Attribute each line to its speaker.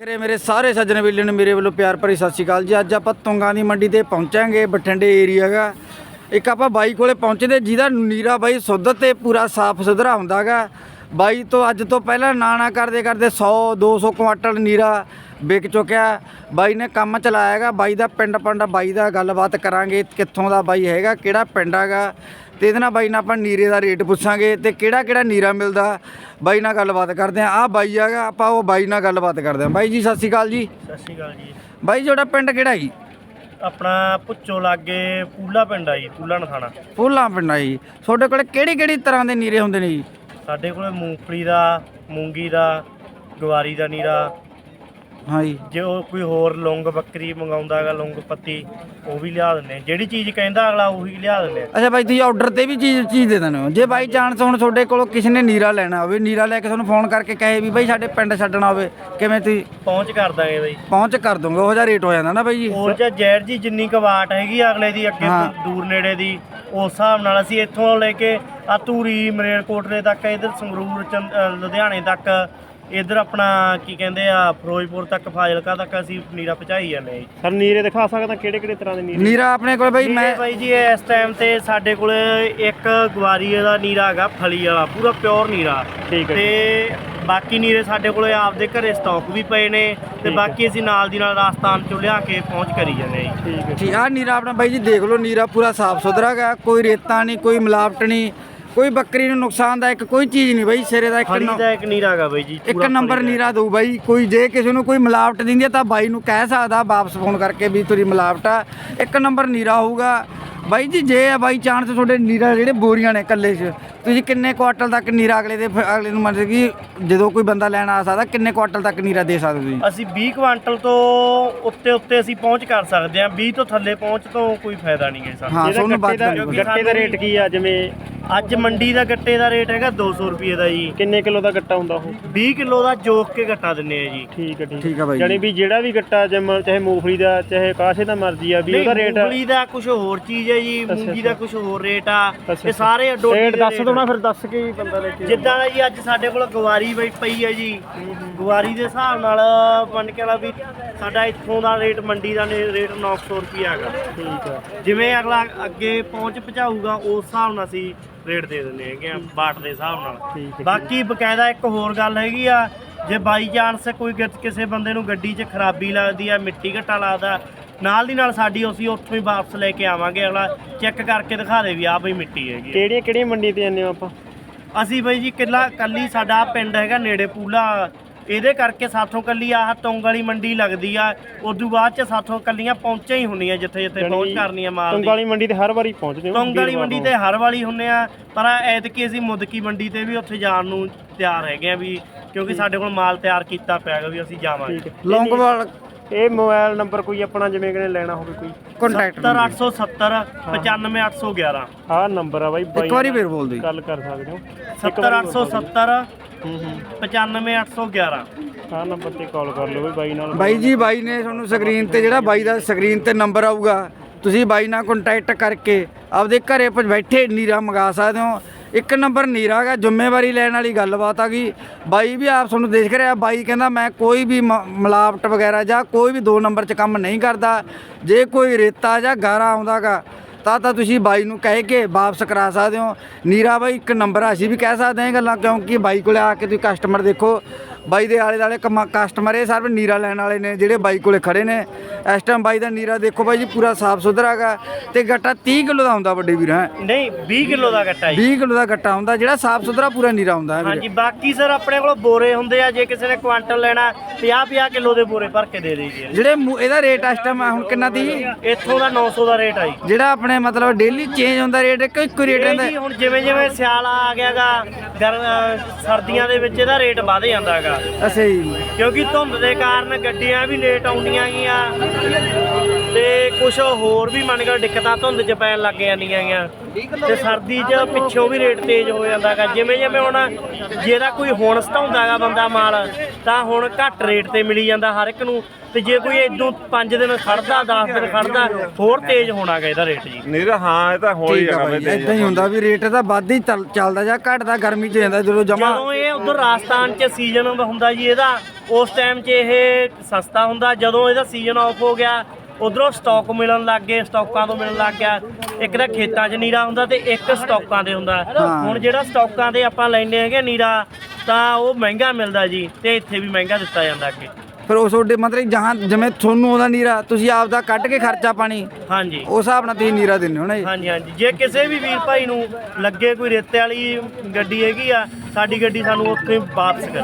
Speaker 1: ਕਰੇ ਮੇਰੇ ਸਾਰੇ ਸੱਜਣ ਵੀਰਾਂ ਨੂੰ ਮੇਰੇ ਵੱਲੋਂ ਪਿਆਰ ਭਰੀ ਸਤਿ ਸ਼੍ਰੀ ਅਕਾਲ ਜੀ। ਅੱਜ ਆਪਾਂ ਤੁੰਗਾਂ ਦੀ ਮੰਡੀ ਤੇ ਪਹੁੰਚਾਂਗੇ, ਬਠਿੰਡੇ ਏਰੀਆ ਗਾ ਇੱਕ ਆਪਾਂ ਬਾਈ ਕੋਲੇ ਪਹੁੰਚਦੇ, ਜਿਹਦਾ ਨੀਰਾ ਬਾਈ ਸੁੱਧ ਤੇ ਪੂਰਾ ਸਾਫ਼ ਸੁਥਰਾ ਹੁੰਦਾਗਾ। ਬਾਈ ਤੋਂ ਅੱਜ ਤੋਂ ਪਹਿਲਾਂ ਨਾਣਾ ਕਰਦੇ ਕਰਦੇ 100 200 ਕੁਆਂਟਲ ਨੀਰਾ ਵਿਕ ਚੁੱਕਿਆ। ਬਾਈ ਨੇ ਕੰਮ ਚਲਾਇਆਗਾ ਬਾਈ ਦਾ ਪਿੰਡ ਪਿੰਡ ਬਾਈ ਦਾ ਗੱਲਬਾਤ ਕਰਾਂਗੇ ਕਿੱਥੋਂ ਦਾ ਬਾਈ ਹੈਗਾ, ਕਿਹੜਾ ਪਿੰਡ ਹੈਗਾ। ਤੇ ਇਹਦੇ ਨਾਲ ਬਾਈ ਨਾਲ ਆਪਾਂ ਨੀਰੇ ਦਾ ਰੇਟ ਪੁੱਛਾਂਗੇ ਤੇ ਕਿਹੜਾ ਕਿਹੜਾ ਨੀਰਾ ਮਿਲਦਾ ਬਾਈ ਨਾਲ ਗੱਲਬਾਤ ਕਰਦੇ ਆਂ ਆ ਬਾਈ ਹੈਗਾ ਆਪਾਂ ਉਹ ਬਾਈ ਨਾਲ ਗੱਲਬਾਤ ਕਰਦੇ ਆਂ ਬਾਈ ਜੀ ਸਤਿ ਸ਼੍ਰੀ ਅਕਾਲ ਜੀ।
Speaker 2: ਸਤਿ ਸ਼੍ਰੀ ਅਕਾਲ ਜੀ।
Speaker 1: ਬਾਈ ਤੁਹਾਡਾ ਪਿੰਡ ਕਿਹੜਾ ਜੀ?
Speaker 2: ਆਪਣਾ ਪੁੱਚੋ ਲਾਗੇ ਪੂਲਾ ਪਿੰਡ ਆ ਜੀ ਪੂਲਾ ਨਥਾਣਾ।
Speaker 1: ਫੁੱਲਾਂ ਪਿੰਡ ਆ ਜੀ। ਤੁਹਾਡੇ ਕੋਲੇ ਕਿਹੜੀ ਕਿਹੜੀ ਤਰ੍ਹਾਂ ਦੇ ਨੀਰੇ ਹੁੰਦੇ ਨੇ ਜੀ?
Speaker 2: ਸਾਡੇ ਕੋਲੇ ਮੂੰਗਫਲੀ ਦਾ ਮੂੰਗੀ ਦਾ ਗਵਾਰੀ ਦਾ ਨੀਰਾ
Speaker 1: ਹਾਂ ਜੀ
Speaker 2: ਉਹ ਕੋਈ ਹੋਰ ਲੌਂਗ ਬੱਕਰੀ ਮੰਗਾਉਂਦਾ ਹੈਗਾ ਲੌਂਗ ਪੱਤੀ ਉਹ ਵੀ ਲਿਆ ਦਿੰਦੇ ਆ। ਜਿਹੜੀ ਚੀਜ਼ ਕਹਿੰਦਾ ਅਗਲਾ ਉਹੀ ਲਿਆ ਦਿੰਦੇ ਆ।
Speaker 1: ਅੱਛਾ ਬਾਈ ਤੁਸੀਂ ਆਰਡਰ ਤੇ ਵੀ ਚੀਜ਼ ਚੀਜ਼ ਦੇ ਦਿੰਦੇ ਹੋ। ਜੇ ਬਾਈ ਚਾਂਸ ਹੁਣ ਤੁਹਾਡੇ ਕੋਲੋਂ ਕਿਸੇ ਨੇ ਨੀਰਾ ਲੈਣਾ ਹੋਵੇ ਨੀਰਾ ਲੈ ਕੇ ਤੁਹਾਨੂੰ ਫੋਨ ਕਰਕੇ ਕਹੇ ਵੀ ਬਾਈ ਸਾਡੇ ਪਿੰਡ ਛੱਡਣਾ ਹੋਵੇ ਕਿਵੇਂ ਤੁਸੀਂ?
Speaker 2: ਪਹੁੰਚ ਕਰ ਦਾਂਗੇ ਬਈ।
Speaker 1: ਪਹੁੰਚ ਕਰ ਦੋਗੇ ਉਹ ਜਿਹਾ ਰੇਟ ਹੋ ਜਾਂਦਾ ਨਾ ਬਾਈ ਜੀ।
Speaker 2: ਹੋਰ ਜਾਂ ਜੈਰ ਜੀ ਜਿੰਨੀ ਕੁ ਵਾਟ ਹੈਗੀ ਆ ਅਗਲੇ ਦੀ ਅੱਗੇ
Speaker 1: ਹਾਂ।
Speaker 2: ਦੂਰ ਨੇੜੇ ਦੀ ਉਸ ਹਿਸਾਬ ਨਾਲ ਅਸੀਂ ਇੱਥੋਂ ਲੈ ਕੇ ਆ ਧੂਰੀ ਮਰੇਲਕੋਟਲੇ ਤੱਕ ਇਧਰ ਸੰਗਰੂਰ ਚੰਦ- ਅ, ਲੁਧਿਆਣੇ ਤੱਕ ਇਧਰ ਆਪਣਾ ਕੀ ਕਹਿੰਦੇ ਆ ਫਿਰੋਜ਼ਪੁਰ ਤੱਕ ਫਾਜ਼ਿਲਕਾ ਤੱਕ ਅਸੀਂ ਨੀਰਾ ਪਹੁੰਚਾਈ ਜਾਂਦੇ ਆ ਜੀ।
Speaker 3: ਸਰ ਨੀਰੇ ਦਿਖਾ ਸਕਦਾ ਕਿਹੜੇ ਕਿਹੜੇ ਤਰ੍ਹਾਂ ਦੇ ਨੀਰੇ?
Speaker 1: ਨੀਰਾ ਆਪਣੇ ਕੋਲ ਬਾਈ ਮੈਂ
Speaker 2: ਬਾਈ ਜੀ ਇਸ ਟਾਈਮ ਤੇ ਸਾਡੇ ਕੋਲ ਇੱਕ ਗਵਾਰੀ ਦਾ ਨੀਰਾ ਹੈਗਾ ਫਲੀ ਵਾਲਾ ਪੂਰਾ ਪਿਓਰ ਨੀਰਾ।
Speaker 3: ਠੀਕ ਹੈ
Speaker 2: ਤੇ ਬਾਕੀ ਨੀਰੇ ਸਾਡੇ ਕੋਲੇ ਆਪਦੇ ਘਰੇ ਸਟਾਕ ਵੀ ਪਏ ਨੇ ਤੇ। ਬਾਕੀ ਅਸੀਂ ਨਾਲ ਦੀ ਨਾਲ ਰਾਜਸਥਾਨ ਚੋਂ ਲਿਆ ਕੇ ਪਹੁੰਚ ਕਰੀ ਜਾਂਦੇ ਆ ਜੀ।
Speaker 3: ਠੀਕ ਹੈ
Speaker 1: ਠੀਕ ਆ ਨੀਰਾ ਆਪਣਾ ਬਾਈ ਜੀ ਦੇਖ ਲਓ ਨੀਰਾ ਪੂਰਾ ਸਾਫ਼ ਸੁਥਰਾ ਗਾ ਕੋਈ ਰੇਤਾ ਨਹੀਂ ਕੋਈ ਮਿਲਾਵਟ ਨਹੀਂ। ਕੋਈ ਬੱਕਰੀ ਨੂੰ ਨੁਕਸਾਨਦਾਇਕ ਕੋਈ ਚੀਜ਼ ਨਹੀਂ ਬਾਈ ਸਿਰੇ ਦਾ ਇੱਕ
Speaker 2: ਫਲੀ
Speaker 1: ਨੰ-
Speaker 2: ਦਾ ਇੱਕ ਨੀਰਾ ਹੈਗਾ ਬਾਈ ਜੀ
Speaker 1: ਇੱਕ
Speaker 2: ਪੂਰਾ
Speaker 1: ਨੰਬਰ
Speaker 2: ਦਾ।
Speaker 1: ਨੀਰਾ ਦਊ ਬਾਈ ਕੋਈ ਜੇ ਕਿਸੇ ਨੂੰ ਕੋਈ ਮਿਲਾਵਟ ਦਿੰਦੀ ਹੈ ਤਾਂ ਬਾਈ ਨੂੰ ਕਹਿ ਸਕਦਾ ਵਾਪਸ ਫੋਨ ਕਰਕੇ ਵੀ ਤੇਰੀ ਮਿਲਾਵਟ ਆ। ਇੱਕ ਨੰਬਰ ਨੀਰਾ ਹੋਊਗਾ। ਬਾਈ ਜੀ ਜੇ ਆ ਬਾਈ ਚਾਂਸ ਤੁਹਾਡੇ ਨੀਰਾ ਜਿਹੜੇ ਬੋਰੀਆਂ ਨੇ ਕੱਲੇ 'ਚ ਤੁਸੀਂ ਕਿੰਨੇ ਕੁਆਟਲ ਤੱਕ ਨੀਰਾ ਅਗਲੇ ਦੇ ਫਿਰ ਅਗਲੇ ਨੂੰ ਮਤਲਬ ਕਿ ਜਦੋਂ ਕੋਈ ਬੰਦਾ ਲੈਣ ਆ ਸਕਦਾ ਕਿੰਨੇ ਕੁਆਟਲ ਤੱਕ ਨੀਰਾ ਦੇ ਸਕਦੇ ਹੋ ਤੁਸੀਂ?
Speaker 2: ਅਸੀਂ 20 ਕੁਆਂਟਲ ਤੋਂ ਉੱਤੇ ਉੱਤੇ ਅਸੀਂ ਪਹੁੰਚ ਕਰ ਸਕਦੇ ਹਾਂ। 20 ਤੋਂ ਥੱਲੇ ਪਹੁੰਚ ਤੋਂ ਕੋਈ ਫਾਇਦਾ ਨਹੀਂ ਹੈ ਸਾਨੂੰ
Speaker 1: ਹਾਂ
Speaker 3: ਇਹਦਾ
Speaker 1: ਤੁਹਾਨੂੰ
Speaker 3: ਗੱਟੇ ਦਾ
Speaker 1: ਬਾਤ
Speaker 3: ਗੱਟੇ ਦਾ ਰੇਟ ਕੀ ਆ? ਜਿਵੇਂ
Speaker 2: ਅੱਜ ਮੰਡੀ ਦਾ ਗੱਟੇ ਦਾ ਰੇਟ ਹੈਗਾ 200 ਰੁਪਏ ਦਾ ਜੀ।
Speaker 3: ਕਿੰਨੇ ਕਿਲੋ ਦਾ ਗੱਟਾ ਹੁੰਦਾ ਉਹ?
Speaker 2: 20 ਕਿਲੋ ਦਾ ਜੋਕ ਕੇ ਗੱਟਾ ਦਿੰਨੇ ਆ ਜੀ।
Speaker 3: ਠੀਕ ਹੈ
Speaker 1: ਠੀਕ ਆ। ਬਾਈ
Speaker 3: ਯਾਨੀ ਵੀ ਜਿਹੜਾ ਵੀ ਗੱਟਾ ਜਿਵੇਂ ਚਾਹੇ ਮੂੰਗਫਲੀ ਦਾ ਚਾਹੇ ਕਾਸ਼ੇ ਦਾ ਮਰਜ਼ੀ ਆ ਵੀ ਉਹਦਾ ਰੇਟ
Speaker 2: ਮੂੰਗਫਲੀ ਦਾ ਕੁਝ ਹੋਰ ਚੀਜ਼ ਹੈ ਜੀ ਮੂੰਗੀ ਦਾ ਕੁਝ ਹੋਰ ਰੇਟ ਆ।
Speaker 3: ਅੱਛਾ,
Speaker 2: ਇਹ ਸਾਰੇ ਅੱਡੋ ਅੱਡੀ
Speaker 3: ਰੇਟ
Speaker 2: ਦੇ
Speaker 3: ਦੱਸ
Speaker 2: ਰੇਟ
Speaker 3: ਦੋ ਨਾ ਫਿਰ ਦੱਸ ਕੇ ਹੀ ਬੰਦਾ ਲੈ ਕੇ
Speaker 2: ਜਿੱਦਾਂ ਦਾ ਜੀ ਅੱਜ ਸਾਡੇ ਕੋਲ ਗਵਾਰੀ ਬਈ ਪਈ ਹੈ ਜੀ। ਗਵਾਰੀ ਦੇ ਹਿਸਾਬ ਨਾਲ ਮੰਨ ਕੇ ਵਾਲਾ ਵੀ ਸਾਡਾ ਇੱਥੋਂ ਦਾ ਰੇਟ ਮੰਡੀ ਦਾ ਨੇ- ਰੇਟ 900 ਰੁਪਏ ਹੈਗਾ।
Speaker 3: ਠੀਕ ਹੈ
Speaker 2: ਜਿਵੇਂ ਅਗਲਾ ਅੱਗੇ ਪਹੁੰਚ ਪਹੁੰਚਾਊਗਾ ਉਸ ਹਿਸਾਬ ਨਾਲ ਅਸੀਂ ਰੇਟ ਦੇ ਦਿੰਦੇ ਹੈਗੇ ਆ ਬਾਟ ਦੇ ਹਿਸਾਬ ਨਾਲ। ਬਾਕੀ ਬਕਾਇਦਾ ਇੱਕ ਹੋਰ ਗੱਲ ਹੈਗੀ ਆ ਜੇ ਬਾਈ ਚਾਂਸ ਕੋਈ ਕਿਸੇ ਬੰਦੇ ਨੂੰ ਗੱਡੀ 'ਚ ਖਰਾਬੀ ਲੱਗਦੀ ਆ ਮਿੱਟੀ ਘੱਟਾ ਲੱਗਦਾ ਨਾਲ ਦੀ ਨਾਲ ਸਾਡੀ ਅਸੀਂ ਉੱਥੋਂ ਹੀ ਵਾਪਸ ਲੈ ਕੇ ਆਵਾਂਗੇ ਅਗਲਾ ਚੈੱਕ ਕਰਕੇ ਦਿਖਾ ਦੇ ਵੀ ਆ ਬਈ ਮਿੱਟੀ ਹੈਗੀ ਆ।
Speaker 3: ਕਿਹੜੀਆਂ ਕਿਹੜੀਆਂ ਮੰਡੀ ਤੇ ਜਾਂਦੇ ਹੋ ਆਪਾਂ
Speaker 2: ਅਸੀਂ ਬਈ ਜੀ ਕਿੱਲਾ ਕੱਲੀ ਸਾਡਾ ਪਿੰਡ ਹੈਗਾ ਨੇੜੇ ਪੂਲਾ ਇਹਦੇ ਕਰਕੇ ਸਾਥੋਂ ਕੱਲੀ ਆਹ ਤੁੰਗ ਵਾਲੀ ਮੰਡੀ ਲੱਗਦੀ ਆ ਉਦੋਂ ਬਾਅਦ ਚ ਸਾਥੋਂ ਕੱਲੀਆਂ ਪਹੁੰਚਾਂ ਹੀ ਹੁੰਦੀਆਂ ਜਿੱਥੇ ਜਿੱਥੇ ਪਹੁੰਚ ਕਰਨੀ ਆ ਮਾਲ
Speaker 3: ਤੁੰਗ
Speaker 2: ਦੀ।
Speaker 3: ਵਾਲੀ ਮੰਡੀ ਤੇ ਹਰ ਵਾਰੀ ਪਹੁੰਚਦੇ ਹੋ
Speaker 2: ਤੁੰਗ ਵਾਲੀ
Speaker 3: ਵੀਰਵਾਰ
Speaker 2: ਮੰਡੀ
Speaker 3: ਨੂੰ।
Speaker 2: ਤੇ ਹਰ ਵਾਲੀ ਹੁੰਨੇ ਆ ਪਰ ਐਤਕੀ ਅਸੀਂ ਮੁਦਕੀ ਮੰਡੀ ਤੇ ਵੀ ਉੱਥੇ ਜਾਣ ਨੂੰ ਤਿਆਰ ਹੈਗੇ ਆ ਵੀ ਕਿਉਂਕਿ ਸਾਡੇ ਕੋਲ ਮਾਲ ਤਿਆਰ ਕੀਤਾ ਪਿਆ ਹੈਗਾ ਵੀ ਅਸੀਂ ਜਾਵਾਂਗੇ।
Speaker 3: ਠੀਕ ਹੈ।
Speaker 1: ਲੌਂਗੋਵਾਲ
Speaker 3: ਇਹ ਮੋਬਾਈਲ ਨੰਬਰ ਕੋਈ ਆਪਣਾ ਜਿਵੇਂ ਕਿ ਲੈਣਾ ਹੋਵੇ ਕੋਈ।
Speaker 1: ਕੰਟੈਕਟ
Speaker 2: 70870 95811
Speaker 3: ਆਹ ਨੰਬਰ ਆ ਬਾਈ ਬਾਈ
Speaker 1: ਇੱਕ ਵਾਰੀ ਫੇਰ ਬੋਲ ਦਿਓ
Speaker 3: ਗੱਲ ਕਰ ਸਕਦੇ ਹੋ।
Speaker 2: 70870
Speaker 3: ਹੂੰ ਹੂੰ।
Speaker 2: 95811
Speaker 3: ਆਹ ਨੰਬਰ ਤੇ ਕਾਲ ਕਰ ਲਿਓ ਬਈ ਬਾਈ ਨਾਲ।
Speaker 1: ਬਾਈ ਜੀ ਬਾਈ ਨੇ ਤੁਹਾਨੂੰ ਸਕਰੀਨ ਤੇ ਜਿਹੜਾ ਬਾਈ ਦਾ ਸਕਰੀਨ ਤੇ ਨੰਬਰ ਆਊਗਾ ਤੁਸੀਂ ਬਾਈ ਨਾਲ ਕੰਟੈਕਟ ਕਰਕੇ ਆਪਦੇ ਘਰੇ ਪ ਬੈਠੇ ਨੀਰਾ ਮੰਗਾ ਸਕਦੇ ਹੋ। ਇੱਕ ਨੰਬਰ ਨੀਰਾ ਹੈਗਾ, ਜ਼ਿੰਮੇਵਾਰੀ ਲੈਣ ਵਾਲੀ ਗੱਲਬਾਤ ਆ ਗਈ। ਬਾਈ ਵੀ ਆਪ ਤੁਹਾਨੂੰ ਦੇਖ ਰਿਹਾ, ਬਾਈ ਕਹਿੰਦਾ ਮੈਂ ਕੋਈ ਵੀ ਮ- ਮਿਲਾਵਟ ਵਗੈਰਾ ਜਾਂ ਕੋਈ ਵੀ ਦੋ ਨੰਬਰ 'ਚ ਕੰਮ ਨਹੀਂ ਕਰਦਾ, ਜੇ ਕੋਈ ਰੇਤਾ ਜਾਂ ਗਾਰਾ ਆਉਂਦਾਗਾ ਤਾਂ ਤਾਂ ਤੁਸੀਂ ਬਾਈ ਨੂੰ ਕਹਿ ਕੇ ਵਾਪਸ ਕਰਾ ਸਕਦੇ ਹੋ। ਨੀਰਾ ਬਾਈ ਇੱਕ ਨੰਬਰ ਆ, ਅਸੀਂ ਵੀ ਕਹਿ ਸਕਦੇ ਹਾਂ ਇਹ ਗੱਲਾਂ, ਕਿਉਂਕਿ ਬਾਈ ਕੋਲੇ ਆ ਕੇ ਤੁਸੀਂ ਕਸਟਮਰ ਦੇਖੋ ਬਾਈ ਦੇ ਆਲੇ ਕਮਾ- ਕਸਟਮਰ ਇਹ ਸਰਵ ਨੀਰਾ ਲੈਣ ਵਾਲੇ ਨੇ ਜਿਹੜੇ ਬਾਈ ਕੋਲੇ ਖੜੇ ਨੇ। ਇਸ ਟਾਈਮ ਬਾਈ ਦਾ ਨੀਰਾ ਦੇਖੋ ਬਾਈ ਜੀ ਪੂਰਾ ਸਾਫ਼ ਸੁਥਰਾ ਹੈਗਾ ਤੇ ਗੱਟਾ 30 ਕਿਲੋ ਦਾ ਹੁੰਦਾ ਵੱਡੇ ਵੀਰ ਹੈ?
Speaker 2: ਨਹੀਂ 20 ਕਿਲੋ ਦਾ ਗੱਟਾ ਜੀ।
Speaker 1: 20 ਕਿਲੋ ਦਾ ਗੱਟਾ ਹੁੰਦਾ ਜਿਹੜਾ ਸਾਫ਼ ਸੁਥਰਾ ਪੂਰਾ ਨੀਰਾ ਹੁੰਦਾ ਹੈ।
Speaker 2: ਹਾਂਜੀ ਬਾਕੀ ਸਰ ਆਪਣੇ ਕੋਲ ਬੋਰੇ ਹੁੰਦੇ ਆ ਜੇ ਕਿਸੇ ਨੇ ਕੁਆਂਟਲ ਲੈਣਾ 50 50 ਕਿਲੋ ਦੇ ਬੋਰੇ ਭਰ ਕੇ ਦੇ ਦੇਈਏ
Speaker 1: ਜਿਹੜੇ ਇਹਦਾ ਰੇਟ ਇਸ ਟਾਈਮ ਹੁਣ ਕਿੰਨਾ ਦੀ
Speaker 2: ਇੱਥੋਂ ਦਾ 900 ਦਾ ਰੇਟ ਆ ਜੀ।
Speaker 1: ਜਿਹੜਾ ਆਪਣੇ ਮਤਲਬ ਡੇਲੀ ਚੇਂਜ ਹੁੰਦਾ ਰੇਟ ਇੱਕ ਇੱਕੋ ਰੇਟ ਹੁੰਦਾ
Speaker 2: ਜੀ ਹੁਣ ਜਿਵੇਂ ਜਿਵੇਂ ਸਿਆਲ ਆ ਗਿਆਗਾ ਗਰਮ ਅ, ਸਰਦੀਆਂ ਦੇ ਵਿੱਚ ਇਹਦਾ ਰੇਟ ਵਧ ਜਾਂਦਾ ਹੈਗਾ।
Speaker 1: ਅੱਛਾ ਜੀ।
Speaker 2: ਕਿਉਂਕਿ ਧੁੰਦ ਦੇ ਕਾਰਨ ਗੱਡੀਆਂ ਵੀ ਲੇਟ ਆਉਂਦੀਆਂ ਗੀਆਂ ਤੇ ਕੁਝ ਹੋਰ ਵੀ ਮੰਨ ਕੇ ਦਿੱਕਤਾਂ ਧੁੰਦ 'ਚ ਪੈਣ ਲੱਗ ਜਾਂਦੀਆਂ ਗੀਆਂ। ਤੇ ਸਰਦੀ 'ਚ ਪਿੱਛੋਂ ਵੀ ਰੇਟ ਤੇਜ਼ ਹੋ ਜਾਂਦਾ ਹੈਗਾ ਜਿਵੇਂ ਜਿਵੇਂ ਹੁਣ ਜਿਹਦਾ ਕੋਈ ਹੁਣ ਸਟਾਉਂਦਾ ਹੈਗਾ ਬੰਦਾ ਮਾਲ ਤਾਂ ਹੁਣ ਘੱਟ ਰੇਟ ਤੇ ਮਿਲੀ ਜਾਂਦਾ ਹਰ ਇੱਕ ਨੂੰ। ਤੇ ਜੇ ਕੋਈ ਇਦੋਂ 5 ਦਿਨ ਖੜਦਾ 10 ਦਿਨ ਖੜਦਾ ਹੋਰ ਤੇਜ਼ ਹੋਣਾ ਗਾ ਇਹਦਾ ਰੇਟ ਜੀ।
Speaker 4: ਨਹੀਂ ਤਾਂ ਹਾਂ ਇਹ ਤਾਂ ਹੋ ਹੀ
Speaker 1: ਆ
Speaker 4: ਜਾਣਾ
Speaker 1: ਇਦਾਂ ਹੀ ਹੁੰਦਾ ਵੀ ਰੇਟ ਤਾਂ ਵੱਧ ਹੀ ਚੱਲ- ਚੱਲਦਾ ਜਾਂ ਘਟਦਾ ਗਰਮੀ ਗਰਮੀ ਚ ਜਾਂਦਾ ਜਦੋਂ ਜਮਾ
Speaker 2: ਜਦੋਂ ਇਹ ਉਧਰ ਰਾਜਸਥਾਨ 'ਚ ਸੀਜ਼ਨ ਹੁੰਦਾ ਜੀ ਇਹਦਾ ਉਸ ਟਾਈਮ 'ਚ ਇਹ ਸਸਤਾ ਹੁੰਦਾ ਜਦੋਂ ਇਹਦਾ ਸੀਜ਼ਨ ਆਫ ਹੋ ਗਿਆ ਉਧਰੋਂ ਸਟਾਕ ਮਿਲਣ ਲੱਗ ਗਏ ਸਟਾਕਾਂ ਤੋਂ ਮਿਲਣ ਲੱਗ ਗਿਆ। ਇੱਕ ਤਾਂ ਖੇਤਾਂ 'ਚ ਨੀਰਾ ਹੁੰਦਾ ਤੇ ਇੱਕ ਸਟਾਕਾਂ ਦੇ ਹੁੰਦਾ। ਹੁਣ ਜਿਹੜਾ ਸਟਾਕਾਂ ਦੇ ਆਪਾਂ ਲੈਂਦੇ ਹੈਗੇ ਨੀਰਾ ਤਾਂ ਉਹ ਮਹਿੰਗਾ ਮਿਲਦਾ ਜੀ ਤੇ ਇੱਥੇ ਵੀ ਮਹਿੰਗਾ ਦਿੱਤਾ ਜਾਂਦਾ ਅੱਗੇ।
Speaker 1: ਫਿਰ ਉਸ ਤੁਹਾਡੇ ਮਤਲਬ ਜਹਾਂ ਜਿਵੇਂ ਤੁਹਾਨੂੰ ਉਹਦਾ ਨੀਰਾ ਤੁਸੀਂ ਆਪ ਦਾ ਕੱਢ ਕੇ ਖਰਚਾ ਪਾਣੀ।
Speaker 2: ਹਾਂਜੀ।
Speaker 1: ਉਸ ਹਿਸਾਬ ਨਾਲ ਤੁਸੀਂ ਨੀਰਾ ਦਿੰਦੇ ਹੋ ਨਾ ਜੀ।
Speaker 2: ਹਾਂਜੀ ਹਾਂਜੀ। ਜੇ ਕਿਸੇ ਵੀ ਵੀਰ ਭਾਈ ਨੂੰ ਲੱਗੇ ਕੋਈ ਰੇਤੇ ਵਾਲੀ ਗੱਡੀ ਹੈਗੀ ਆ ਸਾਡੀ ਗੱਡੀ ਸਾਨੂੰ ਉੱਥੇ ਵਾਪਸ ਕਰੇ।